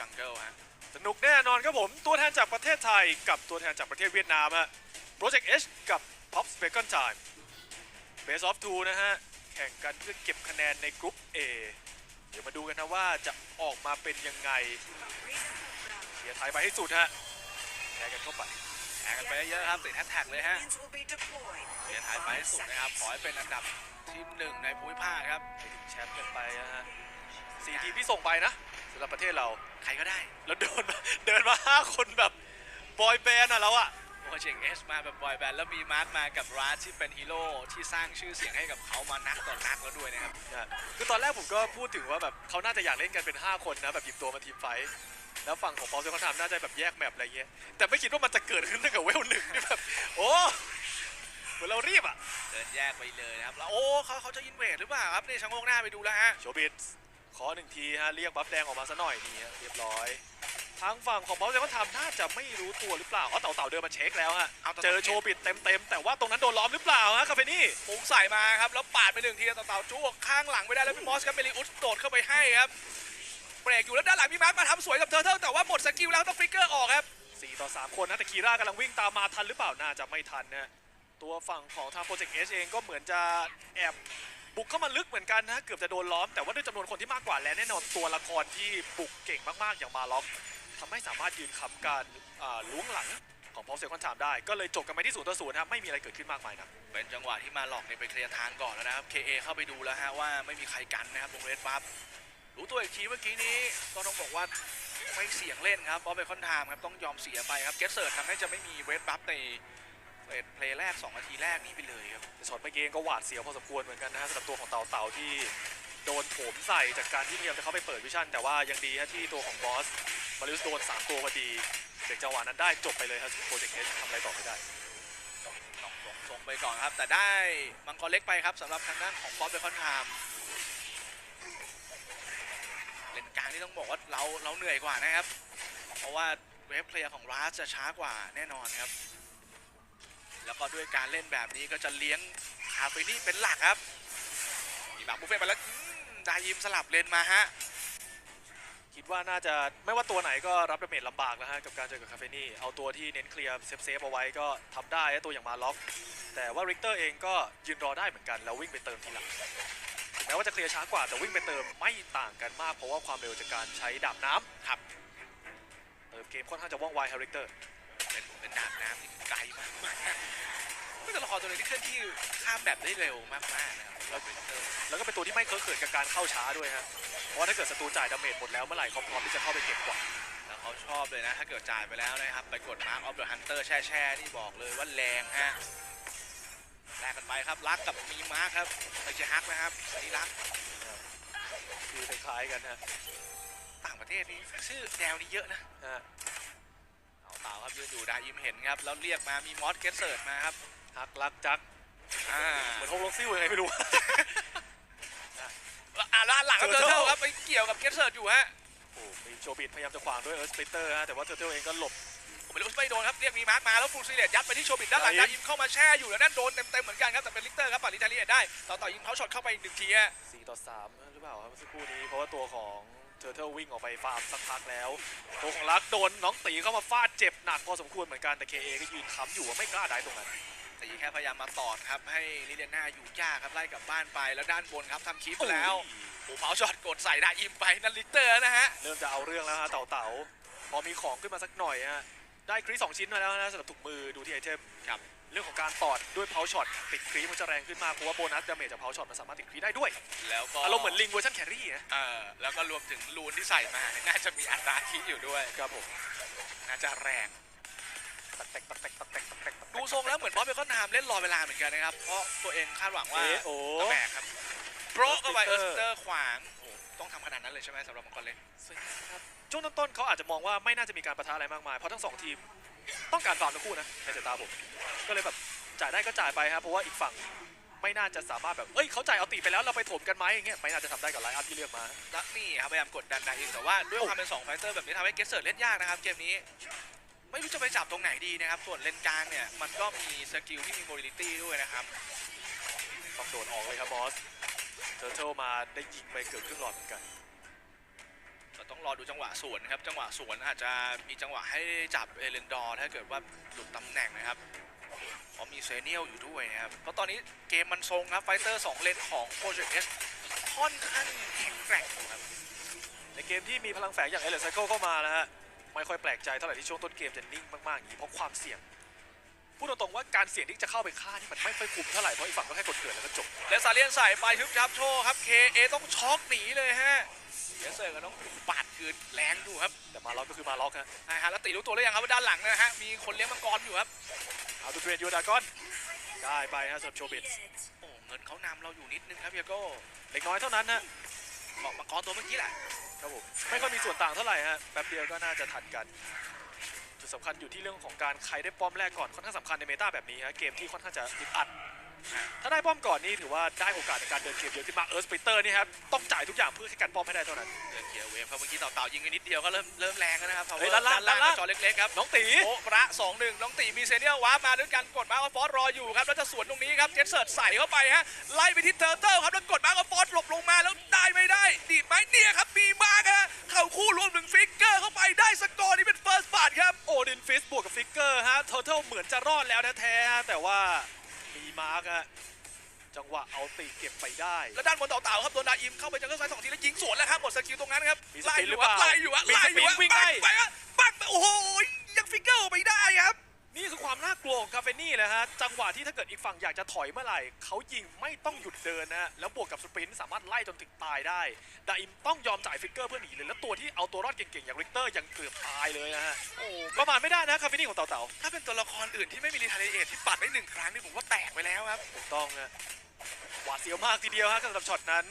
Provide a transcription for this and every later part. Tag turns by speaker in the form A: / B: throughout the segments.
A: จังเกิลฮะ
B: สนุกแน่นอนครับผม ตัวแทนจากประเทศไทยกับตัวแทนจากประเทศเวียดนามฮะ Project H กับ Pop s p e c o n Time Base of Two นะฮะ แข่งกันเพื่อเก็บคะแนนในกรุ๊ป A เดี๋ยวมาดูกันนะว่าจะออกมาเป็นยังไงเชียร์ไทยไปให้สุดฮะแพ้กันเข้าไป
A: แข่งกันไปเยอะครับติดแฮชแท็กเลยฮะเรียน
C: in
A: ถ่ายไปให้สุดนะครับ ขอให้เป็นอันดับที่หนึ่งในภูมิภาคครับ
B: ไปถึงแชมป์กันไปนะฮะสี่ทีมที่ส่งไปนะ สำหรับประเทศเรา
A: ใครก็ได้
B: แล้วเดินมาเดินมาห้าคนแบบบอยแบนด์อะเราอะ
A: โปรเจกต์เอสมาแบบบอยแบนด์แล้วมีมาร์คมากับราสที่เป็นฮีโร่ที่สร้างชื่อเสียงให้กับเขามานักต่อนักแล้วด้วยนะครับ
B: นะคือตอนแรกผมก็พูดถึงว่าแบบเขาน่าจะอยากเล่นกันเป็น 5 คนนะแบบหยิบตัวมาทีมไฟท์แล้วฝั่งของพอลเซเขาทำน่าจะแบบแยกแมปอะไรเงี้ยแต่ไม่คิดว่ามันจะเกิดขึ้นตั้งแต่เวลหนึ่งนี่แบบโอ้เหมือนเรารีบอะ
A: เดินแยกไปเลยนะครับแล้วโอ้เขาเขาจะอินเวดหรือเปล่าครับนี่ชะโงกหน้าไปดูแล้วฮะ
B: โชบิส ขอหนึ่งทีฮะเรียกบัฟแดงออกมาซะหน่อยนี่ฮะเรียบร้อยทางฝั่งของพอลเซเขาทำน่าจะไม่รู้ตัวหรือเปล่าอ๋อเต่าเต่าเดินมาเช็คแล้วฮะ
A: เอาต่อ
B: เจอโชบิดเต็มๆแต่ว่าตรงนั้นโดนล้อมหรือเปล่าฮะคาเฟนี่
A: ปุงใส่มาครับแล้วปาดไปหนึ่งทีต่อเต่าจู้ข้างหลังไม่ได้แล้วพี่มอสครับเบลิอุสโดดเข้าไปให้ครับเบรกอยู่แล้วด้านหลังมีมาร์คมาทำสวยกับเทอร์เทิลแต่ว่าหมดสกิลแล้วต้องฟลิกเกอร์ออกครับ
B: 4ต่อ 3 คนนะแต่คีร่ากำลังวิ่งตามมาทันหรือเปล่าน่าจะไม่ทันนะตัวฝั่งของทางโปรเจกต์เอเองก็เหมือนจะแอบ บุกเข้ามาลึกเหมือนกันนะเกือบจะโดนล้อมแต่ว่าด้วยจำนวนคนที่มากกว่าและแน่นอนตัวละครที่บุกเก่งมากๆอย่างมาล็อกทำให้สามารถยืนค้ำการล้วงหลังของพอลเซคอนถามได้ก็เลยจบกันไปที่ศูนย์ต่อศูนย์ครับไม่มีอะไรเกิดขึ้นมากมายนะ
A: เป็นจังหวะที่มาหลอกเนี่ยไปเคลียร์ทางก่อนแล้วนะครับ KA เข้าไปดูแล้วฮะว่าไม่มีใครกันนะครับตรงเรดบัฟรู้ตัวอีกทีเมื่อกี้นี้ก็ต้องบอกว่าไม่เสี่ยงเล่นครับพราะเป็นคอนไทม์ครับต้องยอมเสียไปครับเกสเซิร์ททำให้จะไม่มีเรดบัฟใน เฟสเพลย์แรก 2 นาทีแรกนี้ไปเลยครับ
B: แต่ช็อตเมื่อกี้ก็หวาดเสียวพอสมควรเหมือนกันนะฮะสำหรับตัวของเต่าเต่าที่โดนโถมใส่จากการที่พยายามจะเข้าไปเปิดวิชั่น แต่ว่ายังดีฮะที่ตัวของบอสมาริสโดนสามตัวพอดีเด็กจังหวะนั้นได้จบไปเลยครับโปรเจกต์เอทำอะไรต่อไม่ได้
A: ต้องส่งส่งไปก่อนครับ แต่ได้มังกรเล็กไปครับสำหรับทางด้านของฟอสเบคอนไทม์เลนกลางนี่ต้องบอกว่าเราเราเหนื่อยกว่านะครับ เพราะว่าเวฟเพลย์ของราสจะช้ากว่าแน่นอนครับ แล้วก็ด้วยการเล่นแบบนี้ก็จะเลี้ยงคาเฟนี่เป็นหลักครับมีบางบุฟเฟ่ต์ไปแล้วดายิมสลับเลนมาฮะ
B: คิดว่าน่าจะไม่ว่าตัวไหนก็รับดาเมจลำบากนะฮะกับการเจอกับคาเฟนี่เอาตัวที่เน้นเคลียร์เซฟเซฟเอาไว้ก็ทำได้ตัวอย่างมาล็อก แต่ว่าริกเตอร์เองก็ยืนรอได้เหมือนกันแล้ววิ่งไปเติมทีหลังถึงแม้ว่าจะเคลียร์ช้ากว่าแต่วิ่งไปเติมไม่ต่างกันมากเพราะว่าความเร็วจากการใช้ดาบน้ำ
A: ครับ
B: เติมเกมค่อนข้างจะว่องไวฮาริกเตอร์
A: เป็นเป็นดาบน้ำที่ไกลมากมากเป็นตัวละครตัวหนึงที่เคลื่อนที่ข้ามแบบได้เร็วมากๆนะครับแล้วเป็นเตอร์
B: แล้วก็เป็นตัวที่ไม่เคอะเขินกับการเข้าช้าด้วยฮะเพราะว่าถ้าเกิดศัตรูจ่ายดาเมจหมดแล้วเมื่อไหร่เขาพร้อมที่จะเข้าไปเก็บกว่า
A: แล้วเขาชอบเลยนะ ถ้าเกิดจ่ายไปแล้วนะครับ ไปกดมาร์คออฟเดอะฮันเตอร์แช่แช่ๆนี่บอกเลยว่าแรงฮะแลกกันไปครับรักกับมีมาร์คครับไม่ใช่ฮักนะครับอันนี้รัก
B: คือคล้ายๆกันฮะ
A: ต่างประเทศนี่ชื่อแนวนี้เยอะนะ
B: ฮะ
A: เอาเต่า ครับยืนอยู่ดาอิมเห็นครับแล้วเรียกมามีมอสเกสเซิร์ตมาครับ
B: ฮักรักจัก
A: อ่า
B: เหมือนโฮงล็อกซิ่วยังไงไม่รู้
A: อ่าแล้วอันหลังครับเทอร์เทิล
B: Turtle
A: ครับไปเกี่ยวกับเกสเซิร์ตอยู่ฮะ
B: โอ้มีโชบิดพยายามจะขวางด้วยเอิร์ธสปลิตเตอร์ฮะแต่ว่าเทอร์เทลเองก็หลบ
A: ผมไม่รู้ไม่โดนครับเรียกมีมาร์คมาแล้วฟูลซีเลตยัดไปที่โชบิดด้านหลัง
B: ดา
A: ดา
B: อิม
A: อิมเข้ามาแช่อยู่แล้วนั่นโดนเต็มๆเหมือนกันครับแต่เป็นลิกเตอร์ครับปัดลิทาเลียได้ต่อต่อยิงเขาช็อตเข้าไปอีกหนึ่งทีฮะ
B: 4ต่อ3หรือเปล่าครับเมื่อสักครู่นี้เพราะว่าตัวของ เทอร์เทลวิ่งออกไปฟาร์มสักพักแล้วตัวของรักโดนน้องตีเข้ามาฟาดเจ็บหนักพอสมควรเหมือนกันแต่ KA ก็ยืนค้ำอยู่ว่าไม่กล้าได้ตรงนั้น
A: ตีแค่พยายามมาตอดครับให้ลิเดน่าอยู่ยากครับไล่กลับบ้านไปแล้วด้านบนครับทำคลิปไปแล้วโอ้เมาช็อตกดใส่ดาอิมไปนั่นลิกเตอร์นะฮะ
B: เริ่มจะเอาเรื่องแล้วฮะเต่าเต่าพอมีของขึ้นมาสักหน่อยฮะ ได้ครีสองชิ้นมาแล้วนะสำหรับถุงมือดูที่ไอเทม
A: ครับ
B: เรื่องของการตอดด้วยเพาช็อตติดครีมันจะแรงขึ้นมากเพราะว่าโบนัสดาเมจจากเพาช็อตมันสามารถติดครีได้ด้วย
A: แล้วก็
B: อารมณ์เหมือนลิงเวอร์ชันแครี่นะ
A: เออแล้วก็รวมถึงรูนที่ใส่มาเนี่ยน่าจะมีอัตราคิดอยู่ด้วย
B: ครับผม
A: น่าจะแรง
B: ตักแตกตักแตกตักแตกตักแตกตักแตก
A: ดูทรงแล้วเหมือนบอสเบคอนไทม์เล่นรอเวลาเหมือนกันนะครับเพราะตัวเองคาดหวังว่า
B: เอะโอ้
A: จะแบกครับโปรเข้าไปเออ
B: Earth
A: ส
B: Splitter
A: เตอร์ขวางโอ้ ต้องทำขนาดนั้นเลยใช่ไหมสำหรับมังกรเล็ก
B: ครับช่วงต้นๆเขาอาจจะมองว่าไม่น่าจะมีการประทะอะไรมากมาย เพราะทั้งสองทีมต้องการฟาร์มทั้งคู่นะในสายตาผม ก็เลยแบบจ่ายได้ก็จ่ายไปครับเพราะว่าอีกฝั่งไม่น่าจะสามารถแบบ เอ้ย เขาจ่ายเอาตีไปแล้วเราไปถมกันไหมอย่างเงี้ย ไม่น่าจะทำได้กับไลน์อัพที่เลือกมา
A: แล้วนี่ครับพยายามกดดันดาอินแต่ว่าด้วยความเป็น2ไฟเตอร์แบบนี้ทำให้เกสเซิร์เล่นยากนะครับเกมนี้ ไม่รู้จะไปจับตรงไหนดีนะครับ ส่วนเลนกลางเนี่ยมันก็มีสกิลที่มีโมบิลิตี้ด้วยนะครับ
B: ต้องโดดออกเลยครับบอส เทอร์เทลมาได้ยิงไปเกือบครึ่งหลอดเหมือนกัน
A: ก็ต้องรอดูจังหวะสวนนะครับ จังหวะสวนอาจจะมีจังหวะให้จับเอเลนดอร์ถ้าเกิดว่าหลุดตำแหน่งนะครับเพราะมีเซเนียลอยู่ด้วยนะครับ เพราะตอนนี้เกมมันทรงครับไฟเตอร์สองเลนของโปรเจกต์เอสค่อนข้างแข็งแกร่งครับ
B: ในเกมที่มีพลังแฝงอย่างเอเลนไซเคิลเข้ามานะฮะไม่ค่อยแปลกใจเท่าไหร่ที่ช่วงต้นเกมจะนิ่งมากๆอย่างนี้เพราะความเสี่ยง พูดตรงๆว่าการเสี่ยงที่จะเข้าไปฆ่านี่มันไม่ค่อยคุ้มเท่าไหร่เพราะอีกฝั่งก็แค่กดเกิดแล้วก็จบ
A: และซาเลียนใส่ไปทึบจับโชว์ครับ KA ต้องช็อกหนีเลยฮะเดสเซอร์ก็ต้องปาดคืนแรงดูครับ
B: แต่มาล็อกก็คือมาล็อกฮะ
A: นะฮะแล้วตีรู้ตัวหรือยังครับว่าด้านหลังนะฮะมีคนเลี้ยงมังกรอยู่ครับ
B: เอาตัวเทรนยูดากอนได้ไปฮะสำหรับโชบิต
A: โอ้เงินเขานำเราอยู่นิดนึงครับเฮียโก้
B: เล็กน้อยเท่านั้นฮะ
A: บอกมังกรตัวเมื่อกี้แหละ
B: ครับผมไม่ค่อยมีส่วนต่างเท่าไหร่ฮะแป๊บเดียวก็น่าจะทันกันจุ ดสำคัญอยู่ที่เรื่องของการใครได้ป้อมแรกก่อนค่อนข้างสำคัญในเมตาแบบนี้ฮะเกมที่ค่อนข้างจะอึดอัดถ้าได้ป้อมก่อนนี่ถือว่าได้โอกาสในการเดินเกมเยอะขึ้นมากเอิร์ธสปิเตอร์นี่ครับต้องจ่ายทุกอย่างเพื่อให้กันป้อมให้ได้เท่านั้น
A: เดินเคลียร์เวฟครับเมื่อกี้เต่าๆยิงไปนิดเดียวก็เริ่มเริ่มแรงแล้วนะครับ
B: เฮ้ย
A: Power
B: ด้านล่างด้านล่าง
A: จอเล็กๆครับ
B: น้องตี
A: โอ้ประสองหนึ่งน้องตีมีเซเนียลวาร์ปมาด้วยกันกดมาร์คฟอสรออยู่ครับแล้วจะสวนตรงนี้ครับเจสเซิร์ดใส่เข้าไปฮะไล่ไปที่เทอร์เติลครับแล้วกดมาร์คฟอสหลบลงมาแล้วได้ไม่ได้ดีดไหมเนี่ยครับมีมาร์คฮะเข้าคู่รวมถึงฟิกเกอร์เข้าไปได้สกอร์นี่ เป็นเฟิร์สบาทครับ
B: โอดินฟิสบวกกับฟิกเกอร์ฮะทอเทลเหมือนจะรอดแล้วแท้ๆฮะแต่ว่ามีมาร์กฮะจังหวะเอาตีเก็บไปได้
A: แล้วด้านบนเต่าๆครับโดนดาอิมเข้าไปจังเกิลไซด์สองทีแล้วยิงสวนแล้วครับหมดสกิลตรงนั้นครับ
B: มีส
A: ไล่
B: ปิน
A: อ
B: หรื
A: ยู่
B: อเป
A: อะ
B: ล่า
A: ไล่อยู่อะ
B: มี
A: ไล่
B: ส
A: อ
B: ปิ
A: ยู่
B: น
A: อะ
B: วิ่ง
A: ปั
B: ไล่
A: งไปอะปังไปโอ้โหยังฟิกเกอร์ไม่ได้ครับ
B: นี่คือความน่ากลัวของคาเฟนี่แหละฮะ จังหวะที่ถ้าเกิดอีกฝั่งอยากจะถอยเมื่อไหร่ เขายิงไม่ต้องหยุดเดินนะฮะ แล้วบวกกับสปรินต์สามารถไล่จนถึงตายได้ดาอิมต้องยอมจ่ายฟิกเกอร์เพื่อหนีเลย แล้วตัวที่เอาตัวรอดเก่งๆ อย่างริกเตอร์ยังเกือบตายเลยนะฮะ
A: โอ้
B: ประมาณไม่ได้นะคาเฟนี่ของเต่า
A: ถ้าเป็นตัวละครอื่นที่ไม่มีรีทาเลเอทที่ปัดได้หนึ่งครั้งนี่ผมว่าแตกไปแล้วครับ
B: ๆถูกต้องฮะหวาดเสียวมากทีเดียวฮะสำหรับช็อตนั้น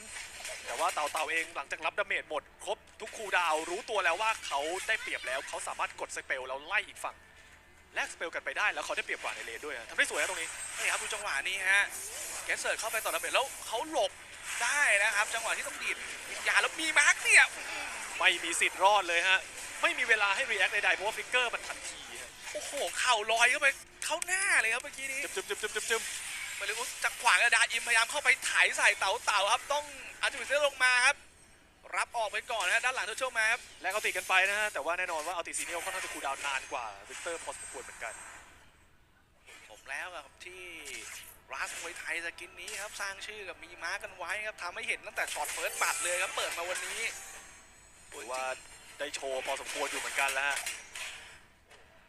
B: แต่ว่าเต่าเต่าๆเองหลังจากรับดาเมจหมด ครบทุกคูลดาวน์รู้ตัวแล้วว่าเขาได้เปรียบแล้วเขาสามารถกดสเปลแล้วไล่อีกฝั่ง แลกสเปลกันไปได้แล้วเขาได้เปรียบกว่าในเลนด้วยทำได้สวยนะตรงนี้
A: นี่ครับดูจังหวะนี้ฮะแกสเซิร์ดเข้าไปต่อระเบิดแล้วเขาหลบได้นะครับ จังหวะที่ต้องดีดยาแล้วมีมาร์กเนี่ย
B: ไม่มีสิทธิ์รอดเลยฮะไม่มีเวลาให้รีแอคใดๆเพราะว่าฟิกเกอร์มันทันที
A: โอ้โหเข่าลอยเข้าไปเข้าหน้าเลยครับเมื่อกี้นี้
B: จึ๊บจึ๊บจึ๊บจึ๊บจึ๊บ
A: ไม่รู้จะขวางกระดาอิมพยายามเข้าไปถ่ายใส่เต่าเต่าครับ ต้องอาร์ติเซอลงมาครับ รับออกไปก่อนนะด้านหลังเทอร์เชลมาครับ
B: แลกเอาติกันไปนะฮะแต่ว่าแน่นอนว่าเอาติซีเนียลค่อนข้างจะคูลดาวนนานกว่าวิกเตอร์พอสมควรเหมือนกัน
A: ผมแล้วครับที่รัสมวยไทยสกินนี้ครับสร้างชื่อกับมีม้ากันไว้ครับทำให้เห็นตั้งแต่ช็อตเฟิร์สบัตเลยครับเปิดมาวันนี้
B: ถือว่าได้โชว์พอสมควรอยู่เหมือนกันแล้ว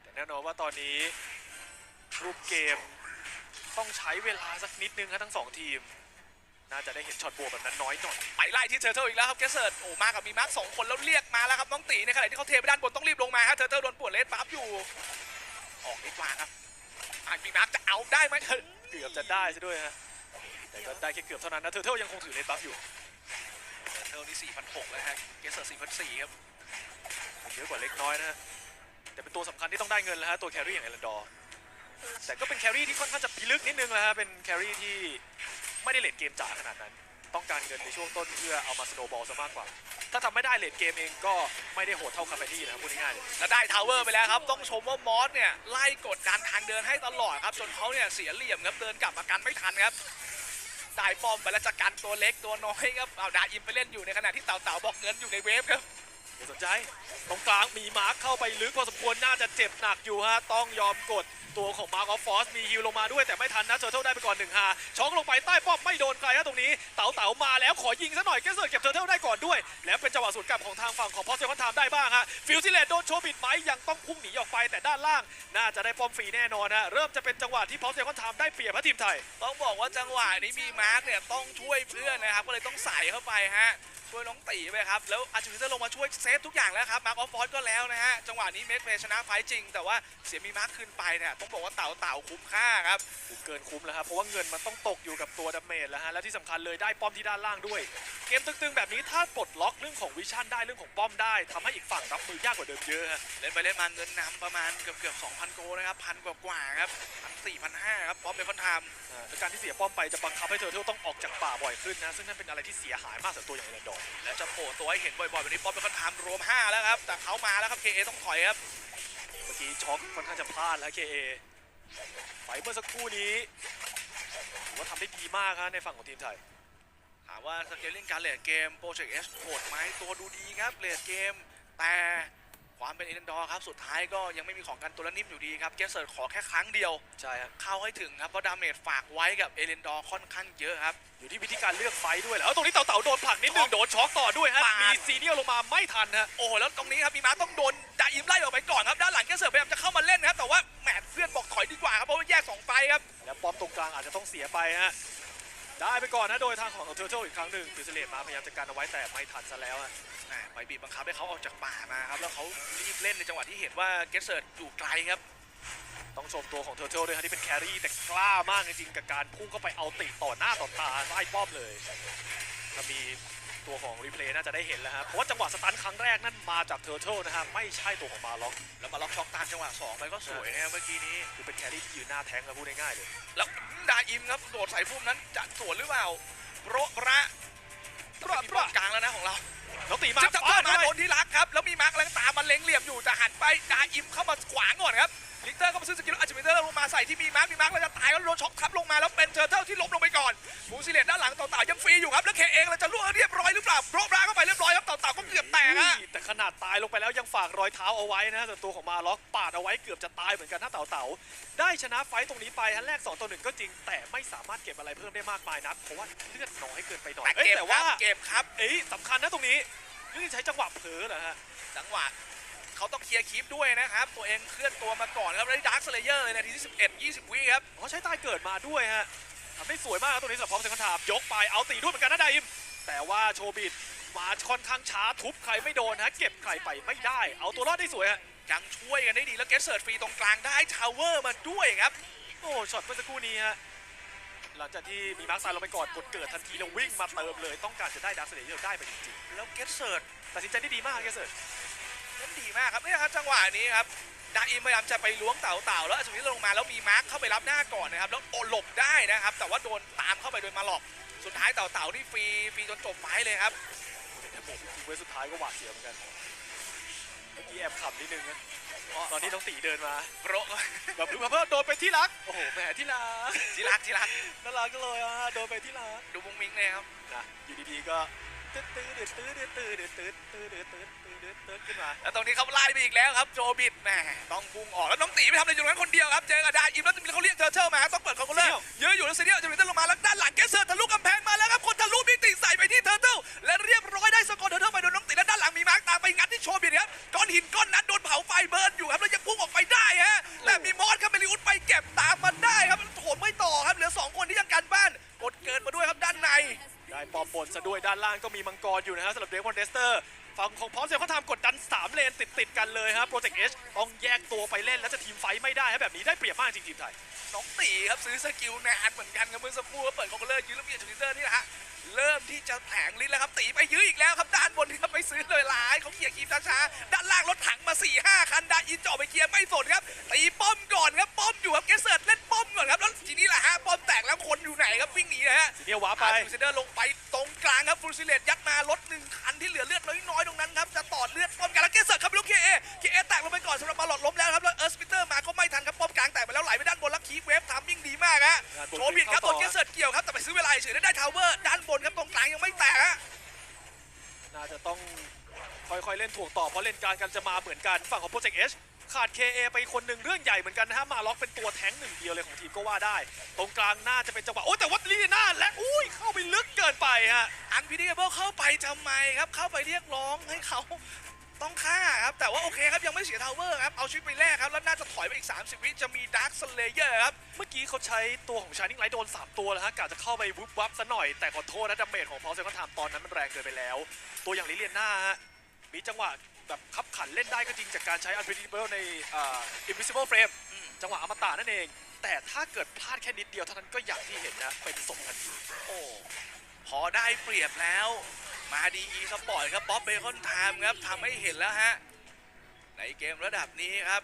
B: แต่แน่นอนว่าตอนนี้รูปเกมต้องใช้เวลาสักนิดนึงครับทั้งสองทีม น่าจะได้เห็นช็อตบวกแบบนั้นน้อยหน่อย
A: ไปไล่ที่เทอร์เทิลอีกแล้วครับแกสเซิร์ดโอ้มากับมีมาร์กสองคนแล้วเรียกมาแล้วครับน้องตีในขณะที่เขาเทไปด้านบนต้องรีบลงมาครับเทอร์เทิลโดนปวดเลสปั๊บอยู่ ออกดีกว่าครับอะมีมาร์กจะเอาได้ไหม
B: เกือบจะได้ซะด้วยฮะแต่ก็ได้แค่เกือบเท่านั้นนะเทอร์เทลยังคงถือเลนบัฟอยู่
A: เทอร์เทิลนี่4,600แล้วฮะแกสเซิร์ด4,400ครับ
B: เยอะกว่าเล็กน้อยนะฮะแต่เป็นตัวสำคัญที่ต้องได้เงินแล้วฮะตัวแครี่อย่างเอลันดอร์แต่ก็เป็นแครี่ที่ค่อนข้างจะพิลึกนิดนึงนะฮะเป็นแครี่ที่ ไม่ได้เลดเกมจ๋าขนาดนั้น ต้องการเงินในช่วงต้นเพื่อเอามาสโนว์บอลซะมากกว่า ถ้าทำไม่ได้เลดเกมเองก็ไม่ได้โหดเท่าคาเฟนี่นะครับพูดง่ายๆเลย
A: แล้วได้ทาวเวอร์ไปแล้วครับ ต้องชมว่ามอสเนี่ยไล่กดดันทางเดินให้ตลอดครับจนเขาเนี่ยเสียเหลี่ยมครับเดินกลับมากันไม่ทันครับได้ป้อมไปแล้วจะกันตัวเล็กตัวน้อยครับเอาดาอิมไปเล่นอยู่ในขณะที่เต่าเต่าๆบอกเงินอยู่ในเวฟครับ
B: อย่าสนใจตรงกลางมีมาร์คเข้าไปลึกพอสมควรน่าจะเจ็บหนักอยู่ฮะต้องยอมกด ตัวของมาร์คออฟฟอสมีฮิวลงมาด้วยแต่ไม่ทันนะเจอเท่าได้ไปก่อนหนึ่งฮาช็อกลงไปใต้ป้อมไม่โดนใครฮะตรงนี้เต๋าเต๋ามาแล้วขอยิงซะหน่อยแกเซอร์เก็บเทอเทลได้ก่อนด้วย แล้วเป็นจังหวะสวนกลับของทางฝั่งของพอสเซคอนไทม์ได้บ้างฮะฟิลซิเลตโดนโชว์บิดไหมยังต้องพุ่งหนีออกไปแต่ด้านล่าง น่าจะได้ป้อมฟรีแน่นอนฮะเริ่มจะเป็นจังหวะที่พอสเซคอนไทม์ได้เปรียบฮะทีมไทย
A: ต้องบอกว่าจังหวะนี้มีมาร์กเนี่ยต้องช่วยเพื่อนนะครับก็เลยต้องใส่เข้าไปฮะ ช่วยน้องตีไปครับ แล้วอาร์ติฟิเซอร์ลงมาช่วยเซฟทุกอย่างแล้วครับมาร์คออฟฟอร์ก็แล้วนะฮะ จังหวะนี้เมกเพย์ชนะไฟต์จริง แต่ว่าเสียมีมาร์คขึ้นไปเนี่ยต้องบอกว่าเต่าเต่าคุ้มค่าครับ
B: คุ้มเกินคุ้มแล้วครับ เพราะว่าเงินมันต้องตกอยู่กับตัวดาเมจแล้วฮะ และที่สำคัญเลยได้ป้อมที่ด้านล่างด้วย เกมตึงๆแบบนี้ถ้าปลดล็อกเรื่องของวิชั่นได้เรื่องของป้อมได้ทำให้อีกฝั่งรับมือยากกว่าเดิมเยอะฮะ
A: เล่นไปเล่นมาเงินนำประมาณเกือบเกือบ2,000โกนะครับพันกว่ากว่าๆครับพันสี่พันห้าครับป๊อปเบคอนไทม์
B: อ่าและการที่เสียป้อมไปจะบังคับให้เธอเทลต้องออกจากป่าบ่อยขึ้นนะซึ่งนั่นเป็นอะไรที่เสียหายมากสำหรับตัวอย่างเอเลนดอร์
A: และจะโผล่ตัวให้เห็นบ่อยๆแบบนี้ป๊อปเบคนทำรวม 5 แล้วครับ แต่เขามาแล้วครับ KA ต้องถอยครับ
B: เมื่อกี้ช็อกค่อนข้างจะพลาดแล้ว KA ไฟเมื่อสักครู่นี้ถือว่าทำได้ดีมากครับในฝั่งของทีมไทย
A: ถามว่าสเกลลิ่งการเลดเกมโปรเจกต์เอสโหดไหมตัวดูดีครับเลดเกมแต่ ความเป็นเอเดนดอร์ครับสุดท้ายก็ยังไม่มีของกันตัวละนิ่มอยู่ดีครับเกสเซิร์ขอแค่ครั้งเดียว
B: ใช่ฮะ
A: เข้าให้ถึงครับเพราะดาเมจฝากไว้กับเอเดนดอร์ค่อนข้างเยอะครับ
B: อยู่ที่วิธีการเลือกไฟต์ด้วยแหละแล้วตรงนี้เต่าเต่าโดนผลักนิดนึงโดนช็อกต่อด้วยฮะ
A: ปาด
B: มีซีเนียลลงมาไม่ทันฮะ
A: โอ้โหแล้วตรงนี้ครับมีมาต้องโดนดาอิมไล่ออกไปก่อนครับด้านหลังเกสเซิร์พยายามจะเข้ามาเล่นนะครับแต่ว่าแหมเพื่อนบอกถอยดีกว่าครับเพราะว่าแยกสองไฟครับ
B: แล้วป้อมตรงกลางอาจจะต้องเสียไปฮะได้ไปก่อนนะโดยทางของเทอร์เทลอีกครั้งหนึ่งคือเสเลตมาพยายามจัดการเอาไว้แต่ไม่ทันซะแล้วฮะ
A: แหมไปบีบบังคับให้เขาออกจากป่ามาครับ แล้วเขารีบเล่นในจังหวะที่เห็นว่าเกสเซิร์อยู่ไกลครับ
B: ต้องชมตัวของเทอร์เทลด้วยฮะที่เป็นแครี่แต่กล้ามากจริงๆกับการพุ่งเข้าไปเอาติต่อหน้าต่อตาไล่ป้อมเลยถ้ามีตัวของรีเพลย์น่าจะได้เห็นแล้วครับเพราะว่าจังหวะสตันครั้งแรกนั่นมาจากเทอร์เทลนะฮะไม่ใช่ตัวของมาล็อก
A: แล้วมาล็อกช็อกตามจังหวะสองไปก็สวยนะครับเมื่อกี้นี้
B: คือเป็นแครี่ที่ยืนหน้าแทงก์นะพูดง่ายๆเลย
A: แล้วดาอิมครับโดดใส่พุ่มนั้นจะสวนหรือเปล่าโปรประโปรประกลางแล้วนะของเรา
B: แล้วตีมา
A: จะ
B: ฟา
A: เข้า
B: ด
A: มา
B: ด้วย
A: โดนที่รักครับ แล้วมีมาร์กกำลังตามมาเล็งเหลี่ยมอยู่จะหันไปดาอิมเข้ามาขวางก่อนครับลิกเตอร์ก็มาซื้อสกิลอัจฉริยะลงมาใส่ที่มีมาร์กมีมาร์กแล้วจะตายแล้วโดนช็อคทับลงมาแล้วเป็นเทอร์เทิลที่ล้มลงไปก่อนมูซิเลตด้านหลังเต่าๆยังฟรีอยู่ครับแล้วเคเองเราจะล่วงเรียบ
B: นาดตายลงไปแล้วยังฝากรอยเท้าเอาไว้นะส่วนตัวของมาล็อกปาดเอาไว้เกือบจะตายเหมือนกันถ้าเต่าเต่าได้ชนะไฟต์ตรงนี้ไปฮันแรก2ต่อ1ก็จริง แต่ไม่สามารถเก็บอะไรเพิ่มได้มากมายนักเพราะว่าเลือดน้อยเกินไปหน่อย
A: แต่
B: เอ้ย
A: เก็บ
B: แต่
A: ครั
B: ว่า
A: บเก็บครับ
B: เอ้ยสำคัญนะตรงนี้นี่ใช้จังหวะเผลอเหรอฮะ
A: จังหวะเขาต้องเคลียร์คลิปด้วยนะครับ ตัวเองเคลื่อนตัวมาก่อนครับแล้วดาร์คสเลเยอร์เลยนาทีที่ 11 20 วิครับ
B: อ๋อใช้ตายเกิดมาด้วยฮะทำได้สวยมากครับตรงนี้สำหรับพร้อมเซคันด์ไทม์ยกไปเอาตีด้วยเหมือนกันนะไดอิมแต่ว่าโชบิด มาค่อนข้างช้าทุบใครไม่โดนฮะเก็บใครไปไม่ได้ เอาตัวรอดได้สวยฮะ
A: ยังช่วยกันได้ดีแล้วเกสเซิร์ตฟรีตรงกลางได้ทาวเวอร์มาด้วยครับ
B: โอ้ช็อตเมื่อสักครู่นี้ฮะหลังจากที่มีมาร์คซด์ลงไปก่อนกดเกิดทันทีแล้ววิ่งมาเติมเลย ต้องการจะได้ดาร์คเซเลเยอร์ได้ไปจริง
A: แล้วเกสเซิร์ต
B: ตัดสินใจได้ดีมากเกสเซิร์ต
A: เล่นดีมากครับเนี่ยครับจังหวะนี้ครับดาอิมพยายามจะไปล้วงเต่าเต่าแล้วอัศวินลงมาแล้วมีมาร์คเข้าไปรับหน้าก่อนนะครับแล้วโอหลบได้นะครับ แต่ว่าโดนตามเข้าไปโดยมาหลอกสุดท้ายเต่าเต่านี่ฟรีฟรีจนจบไฟท์เลยครับ
B: แต่ผมทิ้งไว้สุดท้ายก็หวาดเสียวเหมือนกันเมื่อกี้แอบขำนิดนึงนะตอนนี้น้องตีเดินมา
A: โปร
B: แบบรู้มาเพิ่มโดนไปที่รัก โอ้โหแหมที่รัก
A: ที่รักที่รัก
B: น่ารักจังเลยอะโดนไปที่รัก
A: ดูมุ้งมิ้งเลยครับ
B: นะอยู่ดีๆก็ ตื้อตื้อเดือดตื้อเดือดตื้อเดือดตื้อตื้อเดือดตื้อตื้อเดือดตื้อขึ้นมา
A: แล้วตรงนี้เขาไล่ไปอีกแล้วครับโจบิดแหมต้องพุ่งออกแล้วน้องตีไปทำอะไรอยู่ตรงนั้นคนเดียวครับเจอกับดาอิมแล้วเขาเรียกเธอเชอร์มาต้องเปิดคอนโทรเลอร์เยอะอยู่แล้วซีเนียลจะมีเต้นลงมาแล้วด้านหลังแกเซอร์ทะลุกำแพงมาแล้วครับคนทะลุมิติใส่ไปที่เธอเทิลและเรียบร้อยได้สกอร์เธอเทิ มีมังกรอยู่นะ
B: ฮะสำหรับเดฟอนเดสเตอร์ฝั่งของพร้อมเซลเขาทำกดดัน 3 เลนติดติดๆกันเลยครับโปรเจกต์เอชต้องแยกตัวไปเล่น แล้วจะทีมไฟท์ไม่ได้ครับแบบนี้ได้เปรียบมากจริงทีมไทย
A: น้องตีครับซื้อสกิลนานเหมือนกันครับเมื่อสักครู่ก็เปิดคอนโทรลเลอร์ยื้อแล้วมีจูนิเตอร์นี่แหละฮะเริ่มที่จะแผงลิ้นแล้วครับตีไปยื้ออีกแล้วครับด้านบนครับไปซื้อเลยหลายเขาเขี่ยร์คีบช้าๆด้านล่างรถถังมา4ี่ห้าคันดาอินเจาะไปเคลียร์ไม่สนครับตีป้อมก่อนครับป้อมอยู่ครับเกสเซิร์ตเล่นป้อมก่อนครับแล้วทีนี้แหละฮะป้อมแตกแล้วคนอยู่ไหนครับวิ่งหนีนะฮะ
B: ทีนี้ว้าไป
A: อาร์ตูเซเดอร์ลงไปตรงกลางครับฟู ซิเลตยัดมารถหนึ่งคันที่เหลือเลือดน้อยๆตรงนั้นครับจะต่อเลือดป้อมกันแล้วเกสเซิร์ตครับลูกเคเอเคเอแตกลงไปก่อนสำหรับมาหลอดล้มแล้วครับแล้วเอิร์สปิเตอร์มาก็ไม่ทันครับป้อมกลางแตกไปแล้วไหลไปด้านบนแล้วคีเวฟทามมิ่งดีมากฮะ
B: งานบน
A: โชว์บิดครับ
B: เข้า
A: โด
B: ต่อ
A: นเกสเซิร์ตเกี่ยวครับแต่ไปซื้อเวลาเฉยๆได้ทาวเวอร์ด้านบนครับตรงกลางยังไม่แตกฮะ
B: น่าจะต้องค่อยๆเล่นถ่วงต่อเพราะเล่นกลางกันจะมาเหมือนกันฝั่งของโปรเจกต์เอช ขาด KA ไปคนหนึ่งเรื่องใหญ่เหมือนกันนะฮะมาล็อกเป็นตัวแท้งหนึ่งเดียวเลยของทีมก็ว่าได้ ตรงกลางน่าจะเป็นจังหวะโอ้แต่วัดลีน่าและอุ้ยเข้าไปลึกเกินไปฮะ
A: อันพีดีเบิลเข้าไปทำไมครับเข้าไปเรียกร้องให้เขาต้องฆ่าครับ แต่ว่าโอเคครับยังไม่เสียทาวเวอร์ครับ เอาชีวิตไปแลกครับ แล้วน่าจะถอยไปอีก 30 วิจะมีดาร์คสเลเยอร์ครับ
B: เมื่อกี้เขาใช้ตัวของชานิ่งไลท์โดน 3 ตัวแล้วฮะกะจะเข้าไปวุบวับซะหน่อยแต่ขอโทษนะดาเมจของพอลเซนก็ทำตอนนั้นมันแรงเกินไปแล้ว ตัวอย่างลิเลียนหน้าฮะ มีจังหวะแบบขับขันเล่นได้ก็จริงจากการใช้ unpredictable ในอ่า invisible frame
A: อืม
B: จังหวะอมตะนั่นเอง แต่ถ้าเกิดพลาดแค่นิดเดียวเท่านั้นก็อย่างที่เห็นนะเป็นศพทันที
A: โอ้พอได้เปรียบแล้ว มาดีอีสปอร์ตครับป๊อปเบคอนไทม์ครับทำให้เห็นแล้วฮะ ในเกมระดับนี้ครับ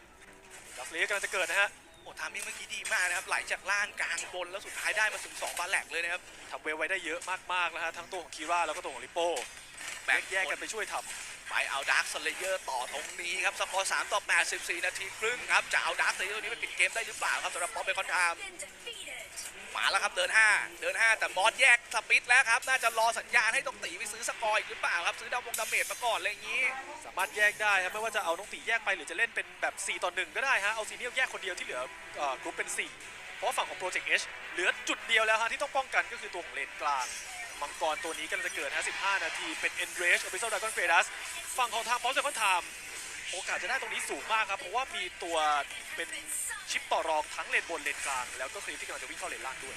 B: ดักเลกำลังจะเกิดนะฮะ
A: โอ้ทามมิ่งเมื่อกี้ดีมากนะครับไหลจากล่างกลางบนแล้วสุดท้ายได้มาถึง2บาแหลกเลยนะครับ
B: ทำเวฟไว้ได้เยอะมากๆแล้วฮะทั้งตัวของคีร่าแล้วก็ตัวของลิโป้
A: แบ่ง
B: แยกกันไปช่วยทำ
A: ไปเอาดาร์คสเลเยอร์ต่อตรงนี้ครับสกอร์3ต่อ84นาทีครึ่งครับจะเอาดาร์คสเลเยอร์นี้ไปปิดเกมได้หรือเปล่าครับสำหรับป๊อปเบคอนไทม์มาแล้วครับเดิน 5 เดิน 5 แต่มอสแยกสปิดแล้วครับ น่าจะรอสัญญาณให้ต้องตีไปซื้อสกอร์อีกหรือเปล่าครับ ซื้อดาววงดาเมจมาก่อนอะไรอย่างนี้
B: สามารถแยกได้ครับไม่ว่าจะเอาน้องตีแยกไปหรือจะเล่นเป็นแบบ 4 ต่อ 1 ก็ได้ฮะ เอาซีเนียลแยกคนเดียวที่เหลืออ่อกรุ๊ปเป็น 4 เพราะฝั่งของโปรเจกต์ H เหลือจุดเดียวแล้วฮะที่ต้องป้องกันก็คือตัวของเลนกลาง มังกรตัวนี้กำลังจะเกิดนะ15 นาที เป็น Enrage o f f i c i a l Dragon Kratos ฝั่งของทางพอสเซอร์คอนไทม์โอกาสจะได้ตรงนี้สูงมากครับ เพราะว่ามีตัวเป็นชิปต่อรองทั้งเลนบนเลนกลาง แล้วก็คลีฟที่กำลังจะวิ่งเข้าเลนล่างด้วย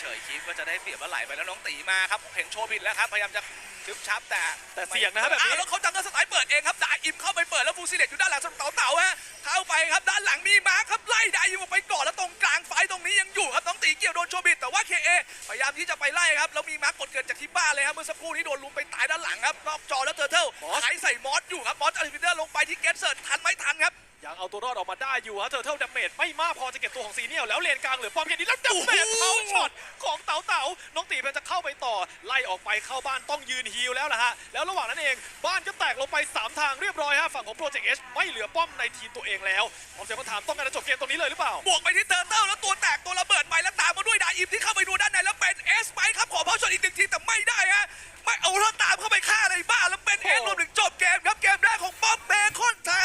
A: เฉยๆคิดว่าจะได้เปรียบว่าไหลไปแล้วน้องตีมาครับเห็นโชว์บิดแล้วครับ พยายามจะ ชึบชับแต่
B: แต่เสี่ยงนะครับแบบนี้
A: อ้าวแล้วเขาจังก็สไตล์เปิดเองครับดาอิมเข้าไปเปิดแล้วฟูซิเลตอยู่ด้านหลังสำหรับเต๋าเต่าฮะเข้าไปครับด้านหลังมีมาร์คครับไล่ดาอิมออกไปก่อนแล้วตรงกลางไฟตรงนี้ยังอยู่ครับน้องตีเกี่ยวโดนโชว์บิดแต่ว่าเคเอพยายามที่จะไปไล่ครับแล้วมีมาร์คกดเกิดจากที่บ้านเลยครับเมื่อสักครู่นี้โดนลุมไปตายด้านหลังครับนอกจอแล้วเทอร์เทิล
B: มอส
A: ไถใส่มอสอยู่ครับมอสอาริฟิเดอร์ลงไปที่เกตเซิร์ตทันไหมทันครับ
B: ยังเอาตัวรอดออกมาได้อยู่ฮะเธอเท่าดาเมจไม่มากพอจะเก็บตัวของซีเนียลแล้วเลนกลางเหลือป้อมแค่นี้แล้วดาเมจเท้าช็อตของเต๋าเต๋าน้องตีพยาจะเข้าไปต่อ ไล่ออกไปเข้าบ้านต้องยืนฮิลแล้วล่ะฮะแล้วระหว่างนั้นเองบ้านก็แตกลงไป 3 ทางเรียบร้อยฮะฝั่งของโปรเจกต์เอชไม่เหลือป้อมในทีมตัวเองแล้วผมจะมาถามต้องการจะจบเกมตรงนี้เลยหรือเปล่า
A: บวกไปที่เตอร์เตอร์แล้วตัวแตกตัวระเบิดไปแล้วตามมาด้วยดาอิมที่เข้าไปดูด้านในแล้วเป็นเอสไปครับขอเพาช็อตอีกหนึ่งทีแต่ไม่ได้ฮะไม่เอาแล้วตามเข้าไปฆ่าอะไรบ้าแล้วเป็นเอสรวมถึงจบเกมครับเกมแรกของป้อมเบคอนทา